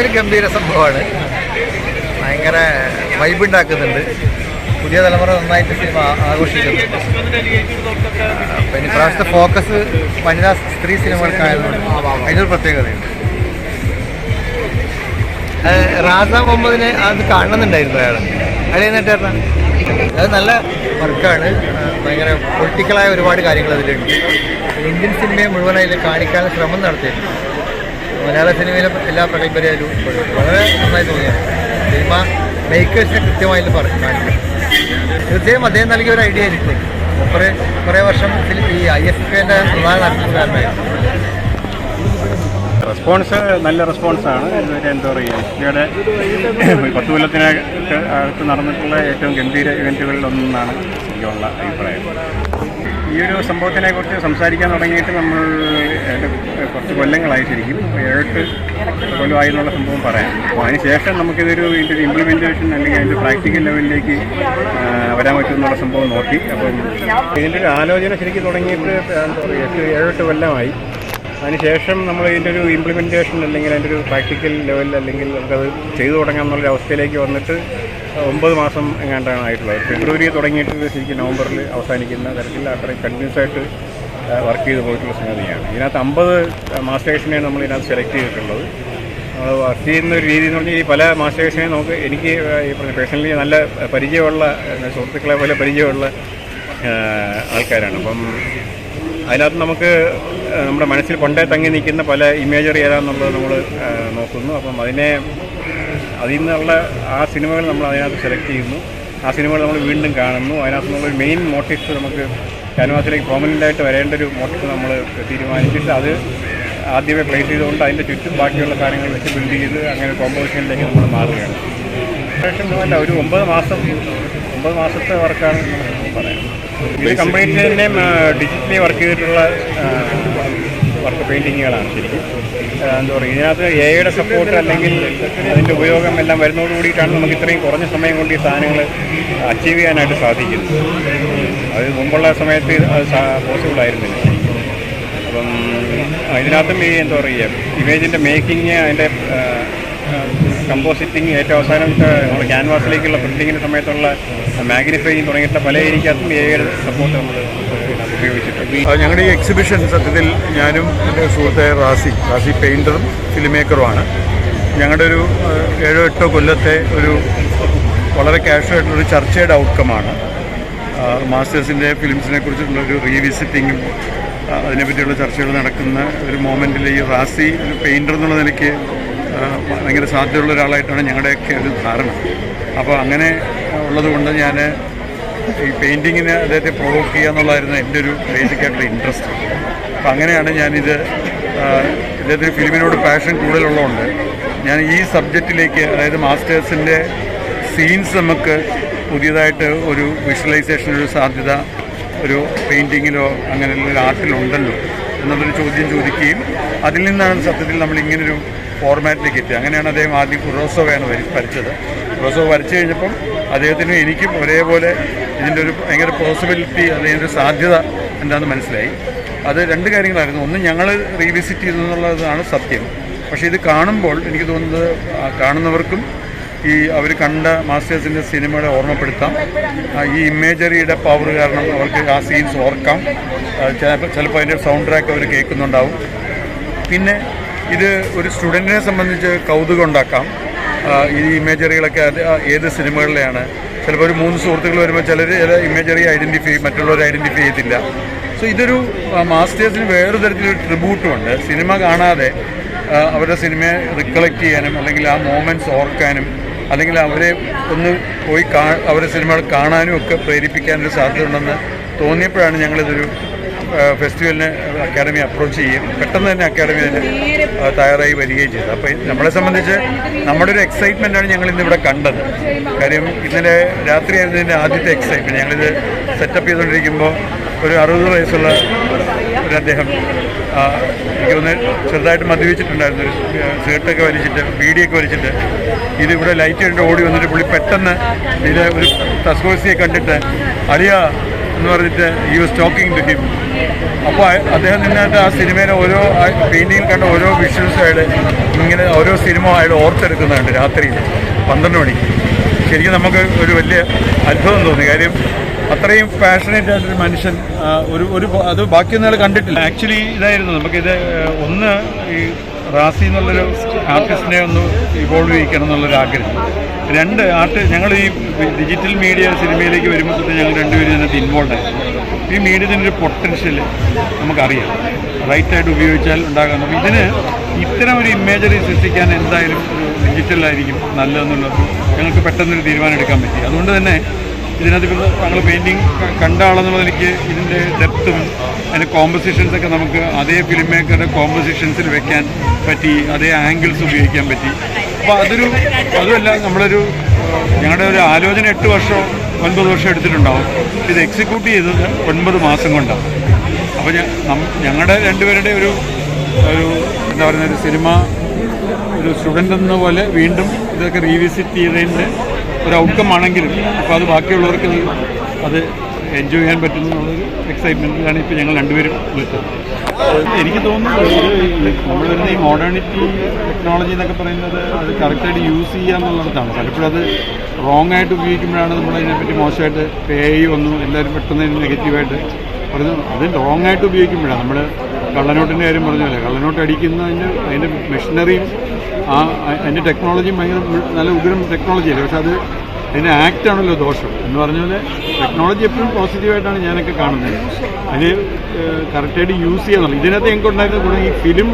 ഒരു ഗംഭീര സംഭവമാണ്. ഭയങ്കര വൈബ് ഉണ്ടാക്കുന്നുണ്ട്. പുതിയ തലമുറ നന്നായിട്ട് സിനിമ ആഘോഷിക്കുന്നു പിന്നെ ഇപ്രാവശ്യത്തെ ഫോക്കസ് വനിതാ സ്ത്രീ സിനിമകൾക്കായതുകൊണ്ട് അതിനൊരു പ്രത്യേകതയുണ്ട്. റാസ മുഹമ്മദിനെ അത് കാണുന്നുണ്ടായിരുന്നു അയാൾ അയാൾ എന്നിട്ടായിരുന്നു അത് നല്ല വർക്കാണ്. ഭയങ്കര പൊളിറ്റിക്കലായ ഒരുപാട് കാര്യങ്ങൾ അതിലുണ്ട്. ഇന്ത്യൻ സിനിമയെ മുഴുവനായി കാണിക്കാൻ ശ്രമം നടത്തിയിട്ടുണ്ട്. മലയാള സിനിമയിലെ എല്ലാ പ്രഗത്ഭരായാലും വളരെ നന്നായി തോന്നിയാണ്. സിനിമ മേക്കേഴ്സിനെ കൃത്യമായിട്ട് പറഞ്ഞു തീർച്ചയായും അദ്ദേഹം നൽകിയ ഒരു ഐഡിയ ആയിരിക്കും. കുറേ കുറേ വർഷം ഈ ഐ എഫ് കെന്റെ പ്രധാന നടത്തിപ്പുകാരനായിരുന്നു റെസ്പോൺസ് നല്ല റെസ്പോൺസാണ് ഇതുവരെ എന്താ പറയുക ഇന്ത്യയുടെ പത്ത് കൊല്ലത്തിന് അകത്ത് നടന്നിട്ടുള്ള ഏറ്റവും ഗംഭീര ഇവന്റുകളിൽ ഒന്നാണ് എനിക്കുള്ള അഭിപ്രായം. ഈ ഒരു സംഭവത്തിനെ കുറിച്ച് സംസാരിക്കാൻ തുടങ്ങിയിട്ട് നമ്മൾ കുറച്ച് കൊല്ലങ്ങളായി ശരിക്കും. ഏഴെട്ട് കൊല്ലമായി എന്നുള്ള സംഭവം പറയാം. അപ്പോൾ അതിനുശേഷം നമുക്കിതൊരു ഇതിന്റെ ഒരു ഇംപ്ലിമെന്റേഷൻ അല്ലെങ്കിൽ അതിന്റെ പ്രാക്ടിക്കൽ ലെവലിലേക്ക് വരാൻ പറ്റുമെന്നുള്ള സംഭവം നോക്കി. അപ്പം ഇതിന്റെ ഒരു ആലോചന ശരിക്കും തുടങ്ങിയിട്ട് എട്ട് ഏഴെട്ട് കൊല്ലമായി. അതിനുശേഷം നമ്മൾ ഇതിന്റെ ഒരു ഇംപ്ലിമെന്റേഷൻ അല്ലെങ്കിൽ അതിന്റെ ഒരു പ്രാക്ടിക്കൽ ലെവലിൽ അല്ലെങ്കിൽ നമുക്കത് ചെയ്തു തുടങ്ങാം എന്നുള്ളൊരു അവസ്ഥയിലേക്ക് വന്നിട്ട് ഒമ്പത് മാസം എങ്ങാണ്ടാണ് ആയിട്ടുള്ളത്. ഫെബ്രുവരി തുടങ്ങിയിട്ട് ശരിക്കും നവംബറിൽ അവസാനിക്കുന്ന തരത്തിൽ അത്രയും കണ്ടിന്യൂസ് ആയിട്ട് വർക്ക് ചെയ്ത് പോയിട്ടുള്ള സംഗതിയാണ്. ഇതിനകത്ത് അമ്പത് മാസ്റ്റേഴ്സിനെ നമ്മൾ ഇതിനകത്ത് സെലക്ട് ചെയ്തിട്ടുള്ളത്. നമ്മൾ വർക്ക് ചെയ്യുന്ന ഒരു രീതി എന്ന് പറഞ്ഞാൽ ഈ പല മാസ്റ്റേഴ്സിനെ നമുക്ക് എനിക്ക് ഈ പറഞ്ഞ പേഴ്സണലി നല്ല പരിചയമുള്ള സുഹൃത്തുക്കളെ പോലെ പരിചയമുള്ള ആൾക്കാരാണ്. അപ്പം അതിനകത്ത് നമുക്ക് നമ്മുടെ മനസ്സിൽ കൊണ്ടേ തങ്ങി നിൽക്കുന്ന പല ഇമേജറി ഏതാണെന്നുള്ളത് നമ്മൾ നോക്കുന്നു. അപ്പം അതിനെ അതിൽ നിന്നുള്ള ആ സിനിമകൾ നമ്മൾ അതിനകത്ത് സെലക്ട് ചെയ്യുന്നു. ആ സിനിമകൾ നമ്മൾ വീണ്ടും കാണുന്നു. അതിനകത്ത് നിന്നുള്ള മെയിൻ മോട്ടീവ്സ് നമുക്ക് ക്യാൻവാസിലേക്ക് പെർമനന്റ് ആയിട്ട് വരേണ്ട ഒരു മോട്ടീവ് നമ്മൾ തീരുമാനിച്ചിട്ട് അത് ആദ്യമേ പ്ലേസ് ചെയ്തുകൊണ്ട് അതിന്റെ ചുറ്റും ബാക്കിയുള്ള കാര്യങ്ങൾ വെച്ച് ബിൽഡ് ചെയ്ത് അങ്ങനെ കോമ്പോസിഷനിലേക്ക് നമ്മൾ മാറുകയാണ്. അല്ല ഒരു ഒമ്പത് മാസം ഒമ്പത് മാസത്തെ വർക്കാണ് പറയാം. ഇത് കംപ്ലീറ്റ് തന്നെ ഡിജിറ്റലി വർക്ക് ചെയ്തിട്ടുള്ള വർക്ക് പെയിന്റിങ്ങുകളാണ് ശരിക്കും. എന്താ പറയുക ഇതിനകത്ത് എ ഐയുടെ സപ്പോർട്ട് അല്ലെങ്കിൽ അതിന്റെ ഉപയോഗം എല്ലാം വരുന്നതോട് കൂടിയിട്ടാണ് നമുക്ക് ഇത്രയും കുറഞ്ഞ സമയം കൊണ്ട് ഈ സാധനങ്ങൾ അച്ചീവ് ചെയ്യാനായിട്ട് സാധിക്കുന്നത്. അത് മുമ്പുള്ള സമയത്ത് അത് പോസിബിൾ ആയിരുന്നില്ല അപ്പം ഇതിനകത്തും ഈ എന്താ പറയുക ഇമേജിന്റെ മേക്കിങ് അതിന്റെ കമ്പോസിറ്റിങ് ഏറ്റവും അവസാനം നമ്മുടെ ക്യാൻവാസിലേക്കുള്ള പ്രിന്റിങ്ങിന്റെ സമയത്തുള്ള മാഗ്നിഫൈയിങ് തുടങ്ങിയിട്ടുള്ള പല ഏരിയക്കകത്തും എ ഐയുടെ സപ്പോർട്ട് നമ്മൾ ഉപയോഗിച്ചിട്ടുണ്ട്. ഞങ്ങളുടെ ഈ എക്സിബിഷൻ സത്യത്തിൽ ഞാനും എന്റെ സുഹൃത്തായ റാസി റാസി പെയിന്ററും ഫിലിം മേക്കറുമാണ് ഞങ്ങളുടെ ഒരു ഏഴോ എട്ടോ കൊല്ലത്തെ ഒരു വളരെ കാഷ്വലായിട്ടുള്ളൊരു ചർച്ചയുടെ ഔട്ട്കമാണ് മാസ്റ്റേഴ്സിന്റെ ഫിലിംസിനെ കുറിച്ചിട്ടുള്ള ഒരു റീവിസിറ്റിങ്ങും അതിനെപ്പറ്റിയുള്ള ചർച്ചകൾ നടക്കുന്ന ഒരു മൊമെന്റിൽ ഈ റാസി ഒരു പെയിന്റർ എന്നുള്ള നിലയ്ക്ക് ഭയങ്കര സാധ്യതയുള്ള ഒരാളായിട്ടാണ് ഞങ്ങളുടെയൊക്കെ ഒരു ധാരണ. അപ്പോൾ അങ്ങനെ ഉള്ളതുകൊണ്ട് ഞാൻ ഈ പെയിന്റിങ്ങിന് അദ്ദേഹത്തെ പ്രൊവോക്ക് ചെയ്യുക എന്നുള്ളതായിരുന്നു എന്റെ ഒരു ബേസിക് ആയിട്ടുള്ള ഇൻട്രസ്റ്റ് അപ്പം അങ്ങനെയാണ് ഞാനിത് ഇദ്ദേഹത്തിന് ഫിലിമിനോട് പാഷൻ കൂടുതലുള്ളതുകൊണ്ട് ഞാൻ ഈ സബ്ജക്റ്റിലേക്ക് അതായത് മാസ്റ്റേഴ്സിന്റെ സീൻസ് നമുക്ക് പുതിയതായിട്ട് ഒരു വിഷ്വലൈസേഷനൊരു സാധ്യത ഒരു പെയിന്റിങ്ങിലോ അങ്ങനെ ആർട്ടിലുണ്ടല്ലോ എന്നുള്ളൊരു ചോദ്യം ചോദിക്കുകയും അതിൽ നിന്നാണ് സത്യത്തിൽ നമ്മൾ ഇങ്ങനൊരു ഫോർമാറ്റിലേക്ക് എത്തിയത്. അങ്ങനെയാണ് അദ്ദേഹം ആദ്യം കുറോസോവയാണ് വരി വരച്ചത്. കുറോസോ വരച്ചു കഴിഞ്ഞപ്പം അദ്ദേഹത്തിനും എനിക്കും ഒരേപോലെ ഇതിന്റെ ഒരു ഭയങ്കര പോസിബിലിറ്റി അല്ലെങ്കിൽ ഒരു സാധ്യത എന്താണെന്ന് മനസ്സിലായി. അത് രണ്ട് കാര്യങ്ങളായിരുന്നു. ഒന്ന് ഞങ്ങൾ റീവിസിറ്റ് ചെയ്തു എന്നുള്ളതാണ് സത്യം. പക്ഷേ ഇത് കാണുമ്പോൾ എനിക്ക് തോന്നുന്നത് കാണുന്നവർക്കും ഈ അവർ കണ്ട മാസ്റ്റേഴ്സിന്റെ സിനിമകളെ ഓർമ്മപ്പെടുത്താം. ഈ ഇമേജറിയുടെ പവർ കാരണം അവർക്ക് ആ സീൻസ് ഓർക്കാം. ചിലപ്പോൾ അതിന്റെ സൗണ്ട് ട്രാക്ക് അവർ കേൾക്കുന്നുണ്ടാവും. പിന്നെ ഇത് ഒരു സ്റ്റുഡന്റിനെ സംബന്ധിച്ച് കൗതുകം ഉണ്ടാക്കാം. ഈ ഇമേജറികളൊക്കെ ഏത് സിനിമകളിലെയാണ് ചിലപ്പോൾ ഒരു മൂന്ന് സുഹൃത്തുക്കൾ വരുമ്പോൾ ചിലർ ചില ഇമേജറി ഐഡന്റിഫൈ മറ്റുള്ളവർ ഐഡന്റിഫൈ ചെയ്തില്ല സോ ഇതൊരു മാസ്റ്റേഴ്സിന് വേറെ തരത്തിലൊരു ട്രിബ്യൂട്ടും ഉണ്ട്. സിനിമ കാണാതെ അവരുടെ സിനിമയെ റിക്കളക്ട് ചെയ്യാനും അല്ലെങ്കിൽ ആ മോമെന്റ്സ് ഓർക്കാനും അല്ലെങ്കിൽ അവരെ ഒന്ന് പോയി കാ അവരുടെ സിനിമകൾ കാണാനും ഒക്കെ പ്രേരിപ്പിക്കാനൊരു സാധ്യത ഉണ്ടെന്ന് തോന്നിയപ്പോഴാണ് ഞങ്ങളിതൊരു ഫെസ്റ്റിവലിന് അക്കാഡമി അപ്രോച്ച് ചെയ്യും. പെട്ടെന്ന് തന്നെ അക്കാഡമി തന്നെ തയ്യാറായി വരികയും ചെയ്തു. അപ്പോൾ നമ്മളെ സംബന്ധിച്ച് നമ്മുടെ ഒരു എക്സൈറ്റ്മെന്റാണ് ഞങ്ങൾ ഇന്നിവിടെ കണ്ടത്. കാര്യം ഇന്നലെ രാത്രിയായിരുന്നു ഇതിന്റെ ആദ്യത്തെ എക്സൈറ്റ്മെന്റ് ഞങ്ങളിത് സെറ്റപ്പ് ചെയ്തുകൊണ്ടിരിക്കുമ്പോൾ ഒരു അറുപത് വയസ്സുള്ള ഒരു അദ്ദേഹം എനിക്ക് ഒന്ന് ചെറുതായിട്ട് മദ്യപിച്ചിട്ടുണ്ടായിരുന്നു ഒരു സിഗരറ്റൊക്കെ വലിച്ചിട്ട് ബീഡിയൊക്കെ വലിച്ചിട്ട്. ഇതിവിടെ ലൈറ്റ് കണ്ടിട്ട് ഓടി വന്നിട്ട് പുള്ളി പെട്ടെന്ന് ഇത് ഒരു തസ്കോസിയെ കണ്ടിട്ട് അളിയ എന്ന് പറഞ്ഞിട്ട് you was talking to him അപ്പോൾ അദ്ദേഹം നിന്നിട്ട് ആ സിനിമയിലെ ഓരോ പെയിന്റിങ്ങിൽ കണ്ട ഓരോ വിഷ്വൽസായിട്ട് ഇങ്ങനെ ഓരോ സിനിമ അയാൾ ഓർത്തെടുക്കുന്നുണ്ട് രാത്രിയിൽ പന്ത്രണ്ട് മണിക്ക്. ശരിക്കും നമുക്ക് ഒരു വലിയ അത്ഭുതം തോന്നി. കാര്യം അത്രയും പാഷനേറ്റ് ആയിട്ടൊരു മനുഷ്യൻ ഒരു ഒരു അത് ബാക്കിയൊന്നും അയാൾ കണ്ടിട്ടില്ല. ആക്ച്വലി ഇതായിരുന്നു. നമുക്കിത് ഒന്ന് ഈ റാസി എന്നുള്ളൊരു ആർട്ടിസ്റ്റിനെ ഒന്ന് ഇവോൾവ് ചെയ്യിക്കണം എന്നുള്ളൊരു ആഗ്രഹം രണ്ട് ആർട്ട് ഞങ്ങൾ ഈ ഡിജിറ്റൽ മീഡിയ സിനിമയിലേക്ക് വരുമ്പോൾ തന്നെ ഞങ്ങൾ രണ്ടുപേരും ഇതിനകത്ത് ഇൻവോൾവ് ആയിരുന്നു ഈ മീഡിയത്തിന്റെ ഒരു പൊട്ടൻഷ്യൽ നമുക്കറിയാം. റൈറ്റായിട്ട് ഉപയോഗിച്ചാൽ ഉണ്ടാകാം. അപ്പം ഇതിന് ഇത്തരം ഒരു ഇമേജറി സൃഷ്ടിക്കാൻ എന്തായാലും ഡിജിറ്റലായിരിക്കും നല്ലതെന്നുള്ളത് ഞങ്ങൾക്ക് പെട്ടെന്നൊരു തീരുമാനം എടുക്കാൻ പറ്റി. അതുകൊണ്ട് തന്നെ ഇതിനകത്ത് ഇപ്പോൾ ഞങ്ങൾ പെയിന്റിങ് കണ്ട ആളെന്നുള്ളത് എനിക്ക് ഇതിന്റെ ഡെപ്തും അതിന്റെ കോമ്പസിഷൻസൊക്കെ നമുക്ക് അതേ ഫിലിം മേക്കറുടെ കോമ്പസിഷൻസിൽ വെക്കാൻ പറ്റി അതേ ആംഗിൾസ് ഉപയോഗിക്കാൻ പറ്റി. അപ്പോൾ അതൊരു അതുമല്ല നമ്മളൊരു ഞങ്ങളുടെ ഒരു ആലോചന എട്ട് വർഷം ഒൻപത് വർഷം എടുത്തിട്ടുണ്ടാവും. ഇത് എക്സിക്യൂട്ട് ചെയ്തത് ഒൻപത് മാസം കൊണ്ടാണ്. അപ്പോൾ ഞങ്ങളുടെ രണ്ടുപേരുടെ ഒരു ഒരു എന്താ പറയുന്ന ഒരു സിനിമ ഒരു സ്റ്റുഡന്റ് എന്ന പോലെ വീണ്ടും ഇതൊക്കെ റീവിസിറ്റ് ചെയ്തതിന്റെ ഒരു ഔട്ട്കം ആണെങ്കിലും അപ്പോൾ അത് ബാക്കിയുള്ളവർക്ക് അത് എൻജോയ് ചെയ്യാൻ പറ്റും എന്നുള്ളൊരു എക്സൈറ്റ്മെന്റിലാണ് ഇപ്പോൾ ഞങ്ങൾ രണ്ടുപേരും വിളിച്ചത് എനിക്ക് തോന്നുന്നു നമ്മൾ വരുന്ന ഈ മോഡേണിറ്റി ടെക്നോളജി എന്നൊക്കെ പറയുന്നത് അത് കറക്റ്റായിട്ട് യൂസ് ചെയ്യുക എന്നുള്ളിടത്താണ് പലപ്പോഴും അത് റോങ് ആയിട്ട് ഉപയോഗിക്കുമ്പോഴാണ് നമ്മൾ അതിനെപ്പറ്റി മോശമായിട്ട് പേ വന്നു എല്ലാവരും പെട്ടെന്ന് നെഗറ്റീവായിട്ട് പറഞ്ഞു. അത് റോങ് ആയിട്ട് ഉപയോഗിക്കുമ്പോഴാണ്. നമ്മൾ കള്ളനോട്ടിന്റെ കാര്യം പറഞ്ഞല്ലേ കള്ളനോട്ട് അടിക്കുന്നതിന് അതിന്റെ മെഷീനറിയും ആ അതിന്റെ ടെക്നോളജിയും ഭയങ്കര നല്ല ഉഗ്രം ടെക്നോളജിയല്ലേ പക്ഷെ അത് അതിന്റെ ആക്ട് ആണല്ലോ ദോഷം. എന്ന് പറഞ്ഞാൽ ടെക്നോളജി എപ്പോഴും പോസിറ്റീവായിട്ടാണ് ഞാനൊക്കെ കാണുന്നത്. അതിന് കറക്റ്റായിട്ട് യൂസ് ചെയ്യാന്നുള്ളത് ഇതിനകത്ത് ഞങ്ങൾക്ക് ഉണ്ടായിരുന്ന ഗുണം ഈ ഫിലിം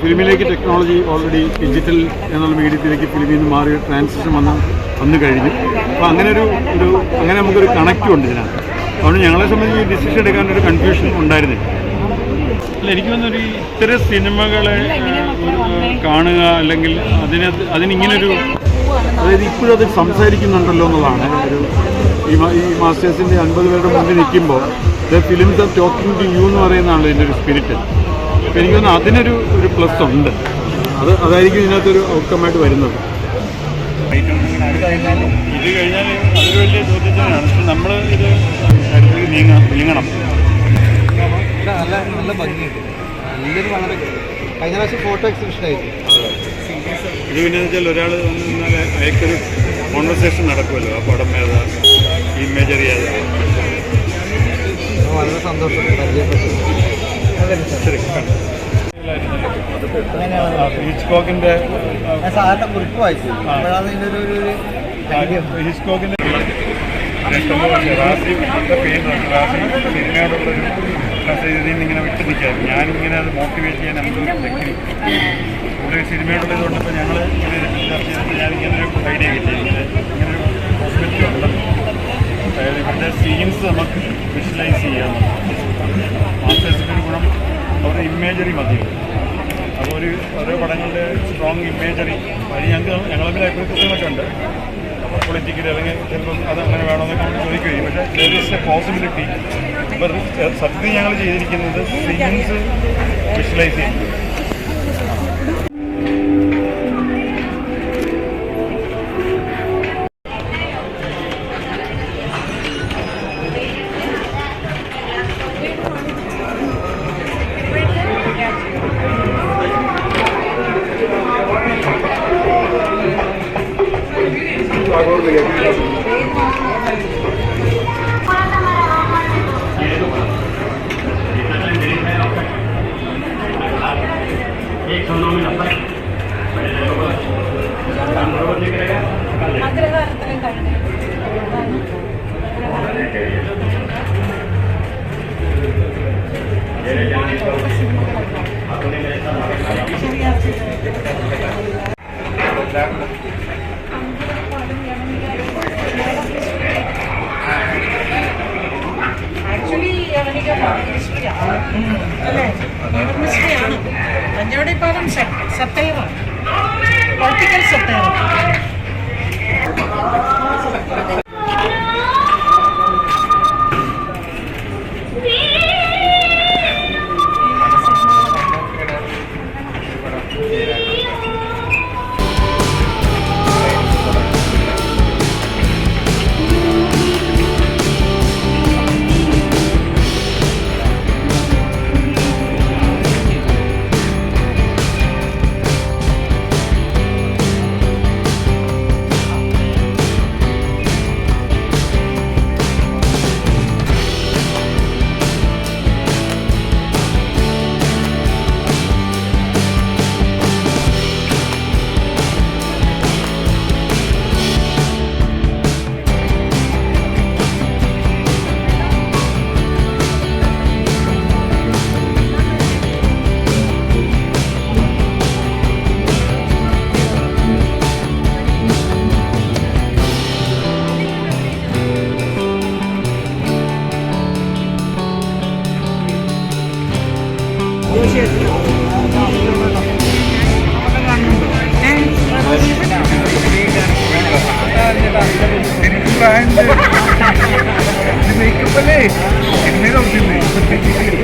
ഫിലിമിലേക്ക് ടെക്നോളജി ഓൾറെഡി ഡിജിറ്റൽ എന്നുള്ള മീഡിയത്തിലേക്ക് ഫിലിമിൽ നിന്ന് മാറി ട്രാൻസിഷൻ വന്ന് വന്നു കഴിഞ്ഞു. അപ്പോൾ അങ്ങനെ ഒരു ഒരു അങ്ങനെ നമുക്കൊരു കണക്റ്റും ഉണ്ട് ഇതിനകത്ത്. അതുകൊണ്ട് ഞങ്ങളെ സംബന്ധിച്ച് ഈ ഡിസിഷൻ എടുക്കാനൊരു കൺഫ്യൂഷൻ ഉണ്ടായിരുന്നില്ല. അല്ല എനിക്ക് തോന്നുന്നൊരു ഇത്തരം സിനിമകളെ കാണുക അല്ലെങ്കിൽ അതിനകത്ത് അതിനിങ്ങനൊരു അതായത് ഇപ്പോഴും അത് സംസാരിക്കുന്നുണ്ടല്ലോ എന്നുള്ളതാണ് ഒരു ഈ മാസ്റ്റേഴ്സിന്റെ അൻപത് പേരുടെ മുന്നിൽ നിൽക്കുമ്പോൾ the films are talking to you എന്ന് പറയുന്നതാണല്ലോ ഇതിന്റെ ഒരു സ്പിരിറ്റ് അപ്പോൾ എനിക്ക് തോന്നുന്നു അതിനൊരു ഒരു പ്ലസ് ഉണ്ട്. അത് അതായിരിക്കും ഇതിനകത്തൊരു ഔട്ട്കമായിട്ട് വരുന്നത്. ഇത് കഴിഞ്ഞാൽ അതൊരു വലിയ ചോദ്യത്തിനാണ് പക്ഷെ നമ്മൾ ഇത് അടുത്തേക്ക് നീങ്ങ നീങ്ങണം നല്ല നല്ല ഭംഗിയുണ്ട്. നല്ലൊരു വളരെ കഴിഞ്ഞ പ്രാവശ്യം ഫോട്ടോ എക്സിബിഷൻ ആയിരുന്നു. ഇത് പിന്നെ വെച്ചാൽ ഒരാൾ വന്ന് നിന്നാൽ അയക്കൊരു കോൺവെർസേഷൻ നടക്കുമല്ലോ ആ പടം ഏതാ ഇമേജ് അറിയാതെ വളരെ സന്തോഷം പരിചയപ്പെട്ടു. സാധാരണ കുറിപ്പ് വായിച്ചു അപ്പോഴാണ് ഇതിന്റെ ഒരു ഒരു ഐഡിയ. ഹിച്ച്കോക്കിന്റെ റാസി പെയിന്ററാണ് സിനിമയോടുള്ളൊരു ഇതിൽ നിന്ന് ഇങ്ങനെ വിട്ടു നിൽക്കാം ഞാനിങ്ങനെ അത് മോട്ടിവേറ്റ് ചെയ്യാൻ നമുക്ക് ടെക്നിക്ക് കൂടുതൽ സിനിമയുള്ളത് ഇതുകൊണ്ടപ്പോൾ ഞങ്ങൾ ഇങ്ങനെ ചർച്ച ചെയ്തപ്പോൾ ഞാനിങ്ങനെ ഒരു ഐഡിയ കിട്ടി. ഇങ്ങനെ ഇങ്ങനെ ഒരു ഹോസ്പിറ്റൽ ഉണ്ടല്ലോ അതായത് ഇവിടുത്തെ സീൻസ് നമുക്ക് വിഷ്വലൈസ് ചെയ്യാം. മാസ്റ്റേഴ്സിന്റെ ഒരു ഗുണം അവരുടെ ഇമേജറി മതി. അപ്പോൾ ഒരു ഓരോ പടങ്ങളുടെ സ്ട്രോങ് ഇമേജറി അത് ഞങ്ങൾക്ക് ഞങ്ങൾ തമ്മിൽ അഭിപ്രായങ്ങളൊക്കെ ഉണ്ട് പൊളിറ്റിക്കൽ അല്ലെങ്കിൽ ചിലപ്പം അത് അങ്ങനെ വേണമെന്നൊക്കെ ചോദിക്കുകയും പക്ഷേ ദർ ഇസ് എ പോസിബിലിറ്റി സത്യത്തിൽ ഞങ്ങൾ ചെയ്തിരിക്കുന്നത് സീൻസ് വിഷ്വലൈസ് ചെയ്യും അഞ്ചോടെ പാലം സത്തയറാണ് പൊളിറ്റിക്കൽ സത്തയറാണ് hindi. Hindi make ko pala eh. Hindi lang, hindi.